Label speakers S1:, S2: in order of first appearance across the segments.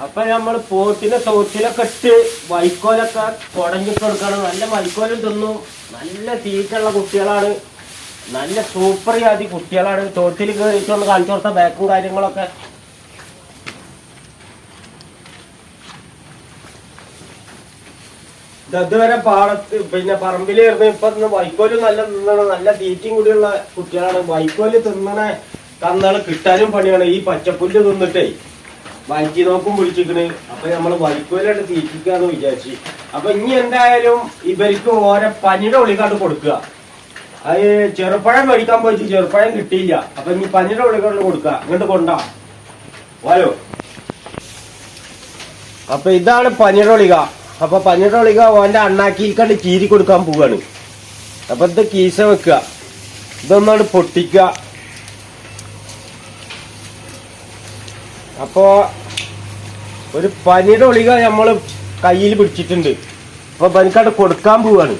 S1: അപ്പൊ നമ്മൾ പോത്തിനെ തോട്ടിലൊക്കെ ഇട്ട് വൈക്കോലൊക്കെ കുടഞ്ഞിട്ട് കൊടുക്കണം. നല്ല വൈക്കോലും തിന്നും. നല്ല തീറ്റുള്ള കുട്ടികളാണ്. നല്ല സൂപ്പർ ജാതി കുട്ടികളാണ്. തോട്ടിൽ കയറിയിട്ടൊന്ന് കാണിച്ചു കൊടുത്ത ബാക്കും കാര്യങ്ങളൊക്കെ. ഇതുവരെ പാടത്ത് പിന്നെ പറമ്പിലിരുന്ന് ഇപ്പൊ വൈക്കോൽ നല്ല തിന്നണ നല്ല തീറ്റയും കൂടിയുള്ള കുട്ടികളാണ്. വൈക്കോൽ തിന്നണ തന്നാൾ കിട്ടാനും പണിയാണ്. ഈ പച്ചപ്പുല്ല് തിന്നിട്ടേ വയറ്റി നോക്കും പിടിച്ചിക്കണ് അപ്പൊ നമ്മൾ വൈക്കോലായിട്ട് തീറ്റിക്കാന്ന് വിചാരിച്ചു. അപ്പൊ ഇനി എന്തായാലും ഇവർക്ക് ഓരോ പനിയുടെ ഉള്ളിക്കാട്ട് കൊടുക്കുക. അത് ചെറുപ്പഴം മേടിക്കാൻ പോയിട്ട് ചെറുപ്പഴം കിട്ടിയില്ല. അപ്പൊ ഇനി പനിയുടെ ഉള്ളിക്കാട്ട് കൊടുക്കുക. ഇങ്ങോട്ട് കൊണ്ടാ. വരോ അപ്പൊ ഇതാണ് പനിയുടെ ഒളിക അപ്പൊ പനിയുടെ ഒളിക ഓന്റെ അണ്ണാക്കിയിൽക്കണ്ട് കീരി കൊടുക്കാൻ പോവാണ്. അപ്പൊ ഇത് കീശ വെക്കുക. ഇതൊന്നാണ് പൊട്ടിക്കുക. അപ്പോ ഒരു പനിയുടെ ഒളിക നമ്മൾ കയ്യിൽ പിടിച്ചിട്ടുണ്ട്. അപ്പൊ പനിക്കാട്ട് കൊടുക്കാൻ പോവാണ്.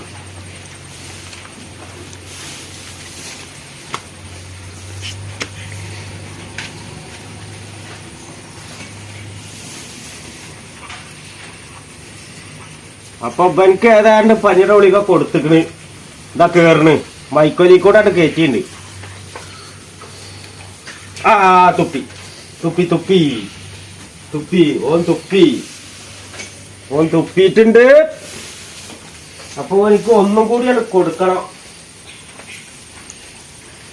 S1: അപ്പൊ ഇവനക്ക് ഏതാണ്ട് പനിയുടെ ഒളിക കൊടുത്തിക്കണ് ഇതാ കേറണ്. മൈക്കോലി കൂടെ കയറ്റിണ്ട് ആ, തുപ്പി. തുപ്പി തുപ്പി. തുപ്പി ഓൻ തുപ്പി. ഓൻ തുപ്പിയിട്ടുണ്ട് അപ്പൊ എനിക്ക് ഒന്നും കൂടി കൂടിയാണ് കൊടുക്കണം.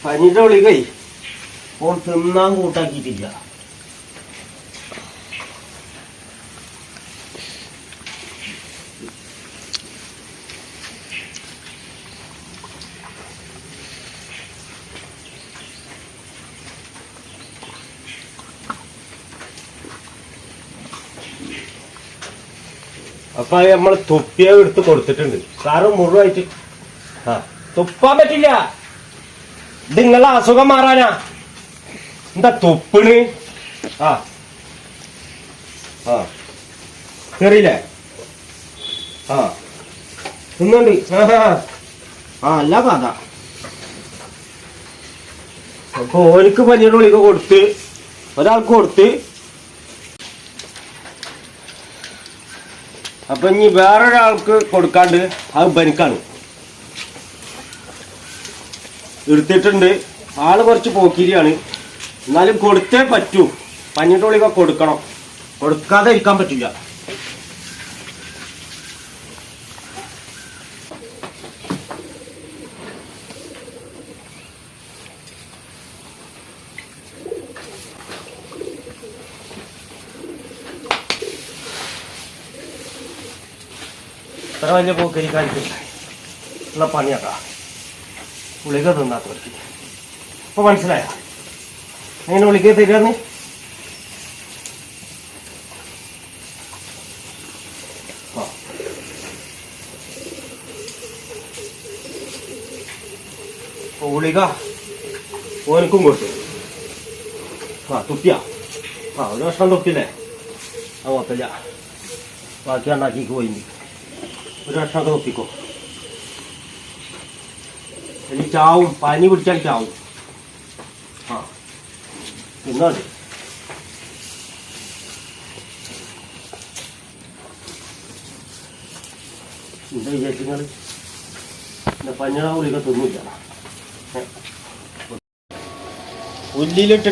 S1: പനിയുടെ ഗുളികേ ഓൻ തിന്നാൻ കൂട്ടാക്കിയിട്ടില്ല. അപ്പൊ അത് നമ്മൾ തുപ്പിയ എടുത്ത് കൊടുത്തിട്ടുണ്ട്. സാറ് മുഴുവായിട്ട് ആ. തുപ്പാൻ പറ്റില്ല. ഇത് നിങ്ങളെ അസുഖം മാറാനാ. എന്താ തുപ്പിണ്? ആ. ആ. കേറിയില്ലേ? ആ. തിന്നുണ്ട് ആ ആ അല്ല കഥ അപ്പൊ ഓനിക്ക് പനിയുടെ ഗുളിക കൊടുത്ത് ഒരാൾക്ക് കൊടുത്ത് അപ്പൊ ഇനി വേറൊരാൾക്ക് കൊടുക്കാണ്ട് അത് ബനിക്കാണ് എടുത്തിട്ടുണ്ട്. ആൾ കുറച്ച് പോക്കിരിയാണ്. എന്നാലും കൊടുത്തേ പറ്റൂ. പഞ്ഞിട്ട് കൊടുക്കണം. കൊടുക്കാതെ ഇരിക്കാൻ പറ്റില്ല. ഇത്ര വലിയ പോക്കരിക്കാർക്ക് ഉള്ള പണിയാട്ടാ. ഗുളിക തിന്നാത്തവർക്ക് ഇപ്പൊ മനസ്സിലായ? എങ്ങനെ ഗുളിക. ഇപ്പൊ ഗുളിക ഓനക്കും കൊടുത്തു. ആ തുപ്പിയാ. ആ ഒരു വർഷം തുപ്പില്ലേ ആ കുഴപ്പമില്ല. ബാക്കി ഉണ്ടാക്കിക്ക് പോയി ഒരു വർഷം ഇനി ചാവും പനി പിടിച്ചാൽ ചാവും. ആ തിന്നാതി എന്താ വിചാരിക്കുന്നത് പഞ്ഞിട ഗുളിക തിന്നില്ല? ഏ.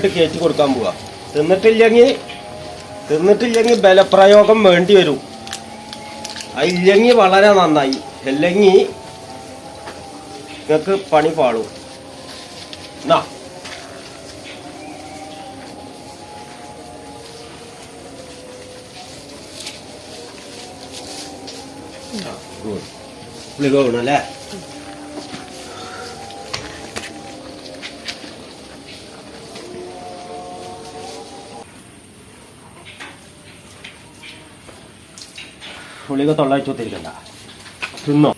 S1: കയറ്റി കൊടുക്കാൻ പോവാ. തിന്നിട്ടില്ലെങ്കിൽ തിന്നിട്ടില്ലെങ്കിൽ ബലപ്രയോഗം വേണ്ടി വരും. അതില്ലെങ്കിൽ വളരെ നന്നായി. അല്ലെങ്കിൽ നിങ്ങൾക്ക് പണി പാളും എന്നാ ഗുഡ്. ഗുഡ് അല്ലേ ഗുളിക തൊള്ളാഴ്ച ഒത്തിരിക്കണ്ട തിന്നോ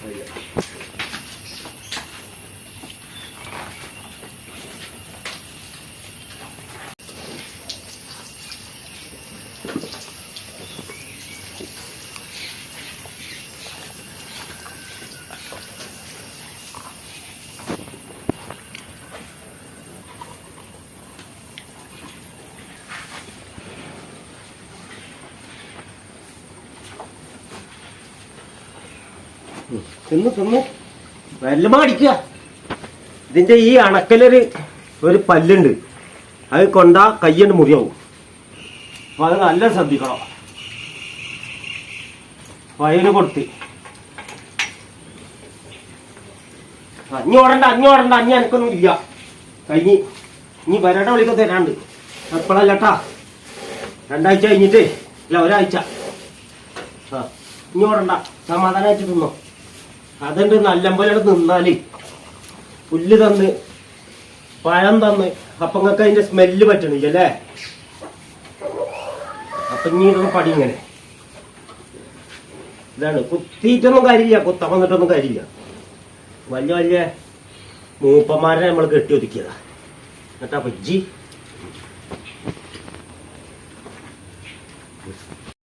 S1: കുപ്പിയല്ലേ ഈ തുപ്പല്ലേ തിന്ന് തിന്ന്. വെല്ലമ അടിക്കുക ഇതിന്റെ ഈ അണക്കലൊരു ഒരു പല്ലുണ്ട്. അത് കൊണ്ടാ കയ്യണ്ട് മുറിയാവും. അപ്പൊ അത് നല്ല ശ്രദ്ധിക്കണം. വയന് കൊടുത്ത്. അഞ്ഞോടണ്ട അഞ്ഞോടണ്ട അഞ്ഞ എനിക്കൊന്നും ഇല്ല. കഴിഞ്ഞ് ഇനി വരേണ്ട വിളിക്ക തരാണ്ട്. എപ്പോഴല്ലട്ടാ രണ്ടാഴ്ച കഴിഞ്ഞിട്ട് ഇല്ല ഒരാഴ്ച. ആ ഓടണ്ട. സമാധാനമായിട്ട് തിന്നോ. അതുണ്ട് നല്ലമ്പോലെ നിന്നാൽ പുല്ല് തന്ന് പഴം തന്ന് അപ്പൊ അതിന്റെ സ്മെല്ല് പറ്റണില്ല അല്ലേ അപ്പൊ പടി ഇങ്ങനെ. ഇതാണ്. കുത്തിയിട്ടൊന്നും കാര്യമില്ല. കുത്ത വന്നിട്ടൊന്നും കാര്യമില്ല. വലിയ വലിയ മൂപ്പന്മാരെ നമ്മൾ കെട്ടി ഒതുക്കിയതാ. എന്നിട്ടാ പജ്ജി